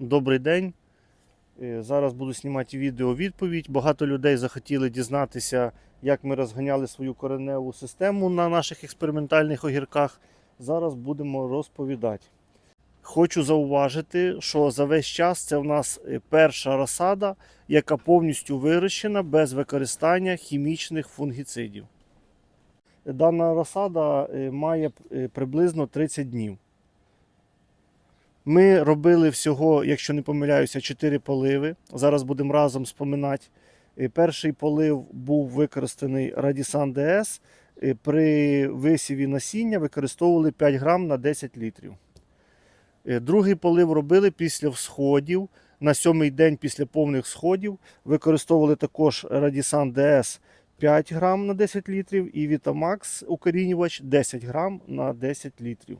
Добрий день. Е, Зараз буду знімати відео відповідь. Багато людей захотіли дізнатися, як ми розганяли свою кореневу систему на наших експериментальних огірках. Зараз будемо розповідати. Хочу зауважити, що за весь час це в нас е, перша розсада, яка повністю вирощена без використання хімічних фунгіцидів. Дана розсада е, має приблизно 30 днів. Ми робили всього, якщо не помиляюся, 4 поливи. Зараз будемо разом споминати. Е, Перший полив був використаний Radisson DS. Е, При висіві насіння використовували 5 грам на 10 літрів. Е, Другий полив робили після всходів. На сьомий день після повних сходів використовували також Radisson DS 5 грам на 10 літрів і Vitamax укорінювач 10 грам на 10 літрів.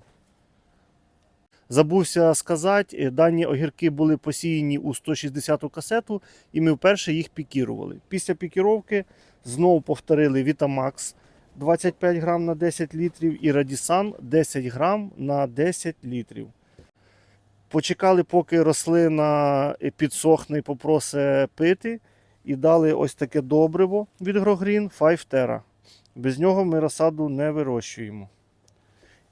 Забувся сказати, е, дані огірки були посіяні у 160-ту касету, і ми вперше їх пікірували. Після пікіровки знову повторили Vitamax 25 грам на 10 літрів і Radisson 10 грам на 10 літрів. Почекали, поки рослина е, підсохне і попросе пити, і дали ось таке добриво від Grogreen 5 Terra. Без нього ми розсаду не вирощуємо.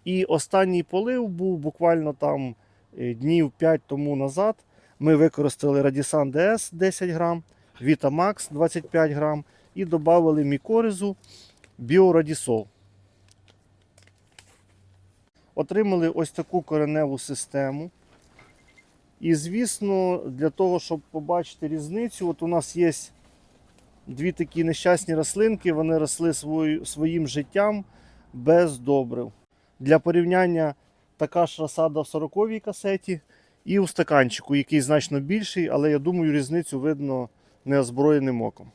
І останній полив був буквально там е, днів 5 тому назад. Ми використали Radisson DS 10 грам, Vitamax 25 грам і додали мікоризу Біорадісол. Отримали ось таку кореневу систему. І, звісно, для того, щоб побачити різницю, от у нас є дві такі нещасні рослинки, вони росли своїм життям без добрив. Для порівняння така ж розсада в 40-й касеті і у стаканчику, який значно більший, але я думаю, різницю видно неозброєним оком.